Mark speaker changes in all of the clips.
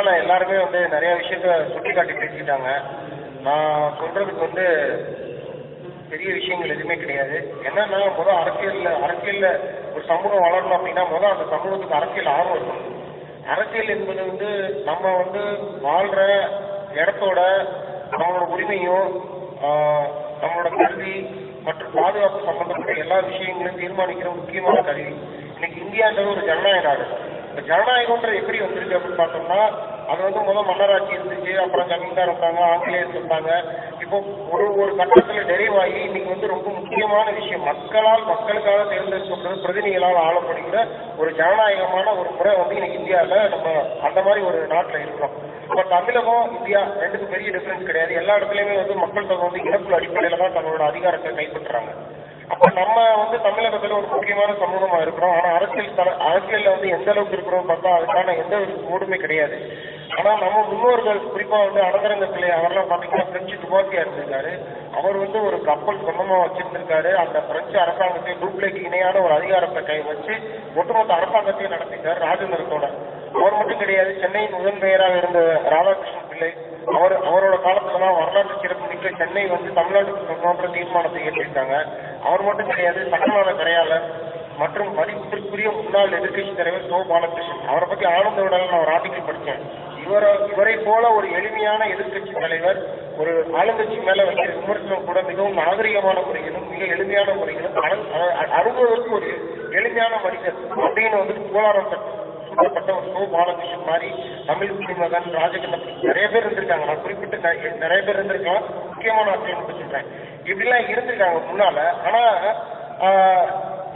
Speaker 1: முன்னால எல்லாருமே வந்து நிறைய விஷயத்த சுட்டி காட்டி பேசிக்கிட்டாங்க. நான் சொல்றதுக்கு வந்து பெரிய விஷயங்கள் எதுவுமே கிடையாது. என்னன்னா முதல் அரசியல்ல அரசியல்ல ஒரு சமூகம் வளரணும் அப்படின்னா முதல் அந்த சமூகத்துக்கு அரசியல் ஆர்வம் இருக்கணும். அரசியல் என்பது வந்து நம்ம வந்து வாழ்ற இடத்தோட நம்மளோட உரிமையும் ஆஹ், நம்மளோட கல்வி மற்றும் பாதுகாப்பு சம்பந்தப்பட்ட எல்லா விஷயங்களையும் தீர்மானிக்கிற முக்கியமான கருவி. இன்னைக்கு இந்தியான்றது ஒரு ஜனநாயக நாடு. இந்த ஜனநாயகம்ன்ற எப்படி வந்திருக்கு அப்படின்னு பார்த்தோம்னா அது வந்து முதல் மன்னராட்சி இருந்துச்சு அப்புறம் ஜமீன்தார் இருந்தாங்க ஆங்கிலேயர் இருந்தாங்க இப்போ ஒரு ஒரு கட்டத்தில் நிறைவாகி ஆகி இன்னைக்கு வந்து ரொம்ப முக்கியமான விஷயம் மக்களால் மக்களுக்காக தேர்ந்தெடுக்கப்படுறது பிரதிநிதிகளால் ஆளப்படுகிற ஒரு ஜனநாயகமான ஒரு முறை வந்து இன்னைக்கு இந்தியாவில் நம்ம அந்த மாதிரி ஒரு நாட்டில் இருக்கிறோம். இப்போ தமிழகம் இந்தியா ரெண்டுக்கும் பெரிய டிஃபரன்ஸ் கிடையாது. எல்லா இடத்துலையுமே வந்து மக்கள் தொகை வந்து இறப்பு அடிப்படையில் தான் தங்களோட அதிகாரத்தை கைப்பற்றுறாங்க. அப்ப நம்ம வந்து தமிழகத்துல ஒரு முக்கியமான சமூகமா இருக்கிறோம். ஆனா அரசியல் தல அரசியல்ல வந்து எந்த அளவுக்கு இருக்கிறோம் பார்த்தா அதுக்கான எந்த ஒரு ஓடுமே கிடையாது. ஆனா நம்ம முன்னோர்கள் குறிப்பா வந்து அனந்தரங்கத்திலே அவரெல்லாம் பாத்தீங்கன்னா பிரெஞ்சு துப்பாக்கியா இருந்திருக்காரு அவர் வந்து ஒரு கப்பல் சொந்தமா வச்சிருந்திருக்காரு. அந்த பிரெஞ்சு அரசாங்கத்தை டூப்ளேக்கு இணையான ஒரு அதிகாரத்தை கை வச்சு ஒட்டுமொத்த அரசாங்கத்தையும் நடத்திட்டார் ராஜேந்திரத்தோட அவர் மட்டும் கிடையாது சென்னையின் முதன் மேயராக இருந்த ராதாகிருஷ்ணன் பிள்ளை அவர் அவரோட காலத்துலதான் வரலாற்று சிறப்பு மிக்க சென்னை வந்து தமிழ்நாட்டுக்கு சொந்தன்ற தீர்மானத்தை ஏற்றிருக்காங்க. அவர் மட்டும் கிடையாது சட்டமான கரையாளர் மற்றும் மதிப்பிற்குரிய முன்னாள் எதிர்கட்சி தலைவர் சோ பாலகிருஷ்ணன் அவரை பத்தி ஆனந்த விடல நான் ஒரு ஆர்டிக்கல் படிச்சேன் இவரை இவரை போல ஒரு எளிமையான எதிர்க்கட்சி தலைவர் ஒரு ஆளுங்கட்சி மேல வந்து விமர்சனம் கூட மிகவும் நாகரிகமான முறையிலும் மிக எளிமையான முறையிலும் அணு- ஒரு எளிமையான மனிதர் அப்படின்னு வந்து புகழாரம் பெற்ற ஒரு சோ பாலகிருஷ்ணன் மாதிரி தமிழ் குடிமகன் ராஜகண்ணன் நிறைய பேர் இருந்திருக்காங்க. நான் குறிப்பிட்டு நிறைய பேர் இருந்திருக்காங்க முக்கியமான ஆட்கள் சொல்றேன் இப்படி இப்படிலாம் இருந்திருக்காங்க முன்னால. ஆனா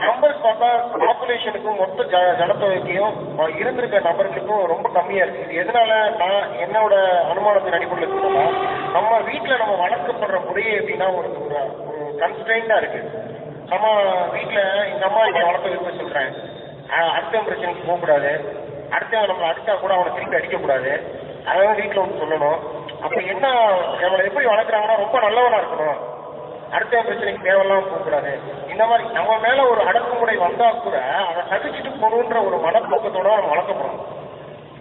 Speaker 1: நம்பர்ஸ் பார்த்தா பாப்புலேஷனுக்கும் மொத்த ஜ ஜனத்தொகைக்கும் இருந்திருக்க நபர்களுக்கும் ரொம்ப கம்மியா இருக்கு. இது எதனால நான் என்னோட அனுமானத்தின் அடிப்படையில் சொல்லலாம் நம்ம வீட்டுல நம்ம வளர்க்கப்படுற முறையே எப்படின்னா ஒரு ஒரு கன்ஸ்டன்டா இருக்கு. நம்ம வீட்டுல எங்க அம்மா இங்க வளர்த்த விரும்ப சொல்றேன். அடுத்த பிரச்சனைக்கு போகக்கூடாது. அடுத்த நம்ம அடுத்தா கூட அவனை திருப்பி அடிக்கக்கூடாது. அதான் வீட்டுல வந்து சொல்லணும். அப்ப என்ன நம்மளை எப்படி வளர்க்குறாங்கன்னா ரொம்ப நல்லவனா இருக்கணும். அடுத்த பிரச்சனைக்கு தேவையில்லாம போகக்கூடாது. இந்த மாதிரி நம்ம மேல ஒரு அடக்குமுறை வந்தா கூட அதை சகிச்சுட்டு போகணுன்ற ஒரு மனப்போக்கத்தோட நம்ம வளர்க்கப்படுறோம்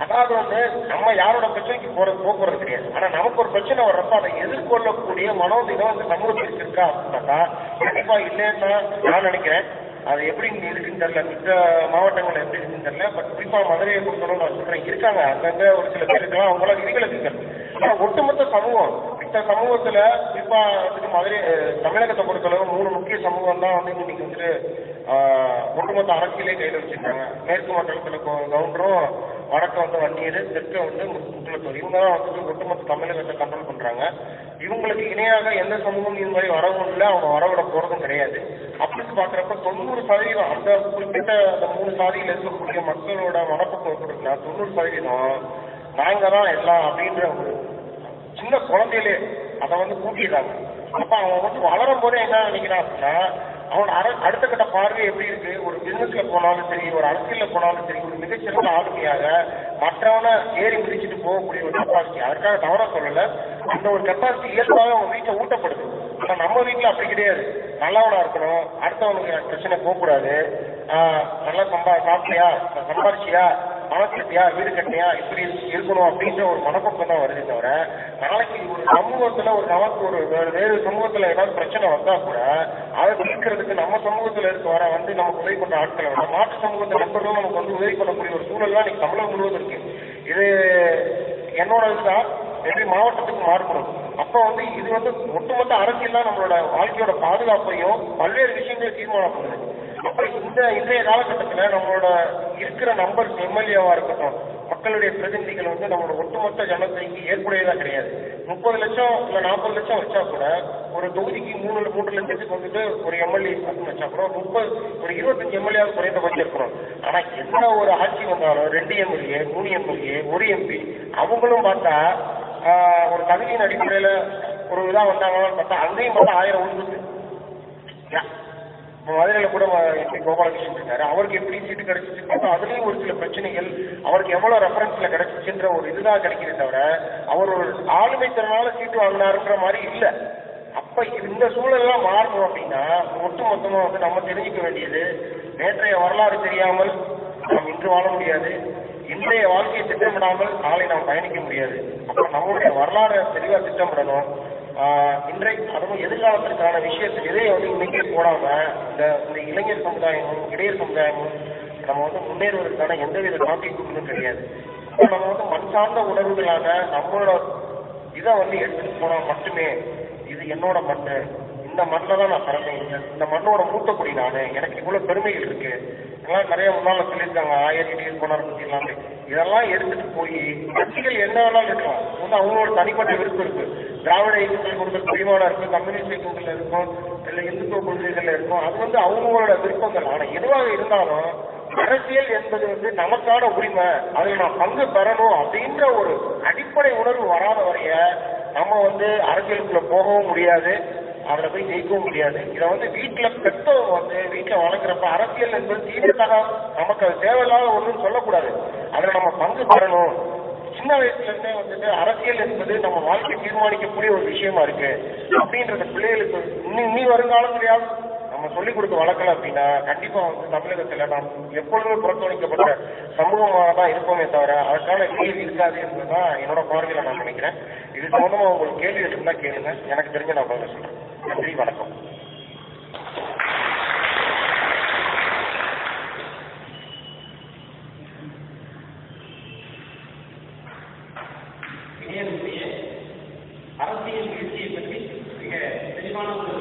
Speaker 1: அதாவது வந்து நம்ம யாரோட பிரச்சனைக்கு போறது போக்குறது கிடையாது. ஆனா நமக்கு ஒரு பிரச்சனை வர்றப்ப அதை எதிர்கொள்ளக்கூடிய மனோதினம் இந்த சமூகத்திற்கு இருக்கா அப்படின்னாக்கா கண்டிப்பா இல்லைன்னு தான் நான் நினைக்கிறேன். அது எப்படி இருக்குன்னு தெரியல. மித்த மாவட்டங்கள் எப்படி இருக்குன்னு தெரியல. பட் குறிப்பா மதுரையை பொறுத்தவரை நான் சொல்றேன். இருக்காங்க. அங்கங்க ஒரு சில பேர் இருக்கலாம். அவங்களாம் விதிவிலக்குகள் ஆனா ஒட்டுமொத்த சமூகம் மற்ற சமூகத்துல குறிப்பா வந்துட்டு மதுரை தமிழகத்தை பொறுத்தளவு மூணு முக்கிய சமூகம் தான் வந்து இன்னைக்கு வந்துட்டு ஒட்டுமொத்த அரசியலே கையில் வச்சிருக்காங்க. மேற்கு மண்டலத்துல கவுண்டரும் வடக்கு வந்து வன்னியர் தெற்கு வந்து முக்குளத்தூர். இவங்க தான் வந்துட்டு ஒட்டுமொத்த தமிழகத்தை கண்ட்ரோல் பண்றாங்க. இவங்களுக்கு இணையாக எந்த சமூகம் இது மாதிரி வரவும் இல்லை அவங்க வரவிட போறதும் கிடையாது. அப்படின்னு பாக்குறப்ப தொண்ணூறு சதவீதம் அந்த குறிப்பிட்ட அந்த மூணு சாதியில் இருக்கக்கூடிய மக்களோட மனப்பக்கம் எப்படி தொண்ணூறு சதவீதம் நாங்க தான் எல்லாம் அப்படின்ற ஒரு சின்ன குழந்தையிலே அதை வந்து கூட்டிடுறாங்க. அப்ப அவன் வந்து வளரும் போதே என்ன நினைக்கிறான் அப்படின்னா அவன் அடுத்த கட்ட பார்வை எப்படி இருக்கு? ஒரு பிசினஸ்ல போனாலும் சரி ஒரு அரசியல்ல போனாலும் சரி ஒரு மிகச்சிறந்த ஆளுமையாக மற்றவனை ஏறி முடிச்சுட்டு போகக்கூடிய ஒரு கெப்பாசிட்டி அதுக்காக தவற சொல்லல. அந்த ஒரு கெப்பாசிட்டி இயல்பாக அவன் வீட்டை ஊட்டப்படுது. ஆனா நம்ம வீட்டுல அப்படி கிடையாது. நல்லவனா இருக்கணும். அடுத்தவனுக்கு பிரச்சனை போகக்கூடாது. நல்லா சம்பா சாப்பிட்டியா? சம்பாரிச்சியா? மனசியா வீடு கட்டியா இப்படி இருக்கணும் அப்படின்ற ஒரு மனப்பக்கம் தான் வருது தவிர நாளைக்கு ஒரு சமூகத்துல ஒரு நமக்கு ஒரு வேறு வேறு சமூகத்துல ஏதாவது பிரச்சனை வந்தா கூட அதை தீர்க்கிறதுக்கு நம்ம சமூகத்துல இருக்க வர வந்து நமக்கு உதவி பண்ற ஆட்களை விட மாற்று சமூகத்தை நண்பர்களும் நமக்கு வந்து உதவி பண்ணக்கூடிய ஒரு சூழல் தான் இன்னைக்கு தமிழகம் முழுவதும் இருக்கு. இது என்னோட இதுதான் எப்படி மாவட்டத்துக்கு மாறுபடும். அப்போ வந்து இது வந்து ஒட்டுமொத்த அரசியல் தான் நம்மளோட வாழ்க்கையோட பாதுகாப்பையும் பல்வேறு விஷயங்களை தீர்மானம் பண்ணுது. இந்த இன்றைய காலகட்டத்தில் நம்மளோட இருக்கிற நம்பர்ஸ் எம்எல்ஏவா இருக்கட்டும் மக்களுடைய பிரதிநிதிகள் வந்து நம்மளோட ஒட்டுமொத்த ஜனத்தைக்கு ஏற்புடையதா கிடையாது. முப்பது லட்சம் இல்ல நாற்பது லட்சம் வச்சா கூட ஒரு தொகுதிக்கு மூணு மூன்று லட்சத்துக்கு வந்துட்டு ஒரு எம்எல்ஏ அப்படின்னு வச்சா கூட முப்பது ஒரு இருபத்தஞ்சு எம்எல்ஏ குறைந்தபட்சம் வச்சிருக்கிறோம் ஆனா என்ன ஒரு ஆட்சி வந்தாலும் ரெண்டு எம்எல்ஏ மூணு எம்எல்ஏ ஒரு எம்பி அவங்களும் பார்த்தா ஆஹ், ஒரு தகுதியின் அடிப்படையில ஒரு இதா வந்தாங்கன்னு பார்த்தா அங்கேயும் பார்த்தா ஆயிரம் உழுந்துச்சு மதுரையில கூட எம்பி கோபாலகிருஷ்ணன் இருக்காரு அவருக்கு எப்படி சீட்டு கிடைச்சிச்சு பார்த்தா அதுலயும் ஒரு சில பிரச்சனைகள் அவருக்கு எவ்வளவு ரெஃபரன்ஸ்ல கிடைச்சிச்சுன்ற ஒரு இதுதான் கிடைக்கிறத தவிர அவர் ஒரு ஆளுமை திறனால சீட்டு வாங்கினாருன்ற மாதிரி இல்ல. அப்ப இந்த சூழல்லாம் மாறணும் அப்படின்னா ஒட்டு மொத்தமா வந்து நம்ம தெரிஞ்சுக்க வேண்டியது நேற்றைய வரலாறு தெரியாமல் நாம் இன்று வாழ முடியாது. இன்றைய வாழ்க்கையை திட்டமிடாமல் நாளை நாம் பயணிக்க முடியாது. அப்ப நம்மளுடைய வரலாறை தெளிவா திட்டமிடணும். இன்றைக்கு அதுவும் எதிர்காலத்திற்கான விஷயத்தை எதையை வந்து இன்னைக்கே போடாம இந்த இந்த இளைஞர் சமுதாயமும் இளையர் சமுதாயமும் நம்ம வந்து முன்னேறுவதற்கான எந்தவித காப்பீட்டுகளும் கிடையாது. நம்ம வந்து மண் சார்ந்த உணர்வுகளான நம்மளோட இதை வந்து எடுத்துட்டு போனா மட்டுமே இது என்னோட மண்ணு. இந்த மண்ணில் தான் நான் பிறந்தேன். இந்த மண்ணோட மூத்த குடி எனக்கு இவ்வளோ பெருமைகள் இருக்கு. இதெல்லாம் நிறைய முன்னால் சொல்லியிருக்காங்க. ஆயிரத்தி டிகிரி போனார் பத்தி எல்லாமே. இதெல்லாம் எடுத்துட்டு போய் கட்சிகள் என்ன வேணாலும் இருக்கலாம். வந்து அவங்களோட தனிப்பட்ட விருப்பம் இருக்கு. திராவிட இயக்கங்கள் கொடுத்த பிரிவான இருக்கும் கம்யூனிஸ்ட் இயக்கங்கள்ல இருக்கும் இல்லை இந்துத்துவ கொள்கைகள் இருக்கும். அது வந்து அவங்களோட விருப்பங்கள். ஆனால் எதுவாக இருந்தாலும் அரசியல் என்பது வந்து நமக்கான உரிமை. அதில் நான் பங்கு பெறணும் அப்படின்ற ஒரு அடிப்படை உணர்வு வராத வரைய நம்ம வந்து அரசியலுக்குள்ள போகவும் முடியாது. அவரை போய் ஜெயிக்கவும் முடியாது. இதை வந்து வீட்டுல பெற்றவங்க வந்து வீட்டுல வளர்க்குறப்ப அரசியல் என்பது தீவிரத்தாக நமக்கு அது தேவையில்லாத ஒன்றும் சொல்லக்கூடாது. அதுல நம்ம பங்கு பெறணும். சின்ன வயசுல இருந்தே வந்துட்டு அரசியல் என்பது நம்ம வாழ்க்கை தீர்மானிக்கக்கூடிய ஒரு விஷயமா இருக்கு. அப்படின்றத பிள்ளைகளுக்கு இன்னும் இனி வருங்காலத்திலேயாவது நம்ம சொல்லிக் கொடுத்து வளர்க்கல அப்படின்னா கண்டிப்பா வந்து தமிழகத்துல நாம் எப்பொழுதுமே புறக்கணிக்கப்பட்ட சமூகமாக தான் இருப்போமே தவிர அதற்கான கேள்வி இருக்காது என்பதுதான் என்னோட பார்வையில நான் நினைக்கிறேன். இது சம்பந்தமா உங்களுக்கு கேள்வி இருந்தா கேளுங்க. எனக்கு தெரிஞ்ச நான் பதில் சொல்றேன். நன்றி வணக்கம்.
Speaker 2: அரசியல் வீழ்ச்சியை பற்றி மிக தெளிவான ஒரு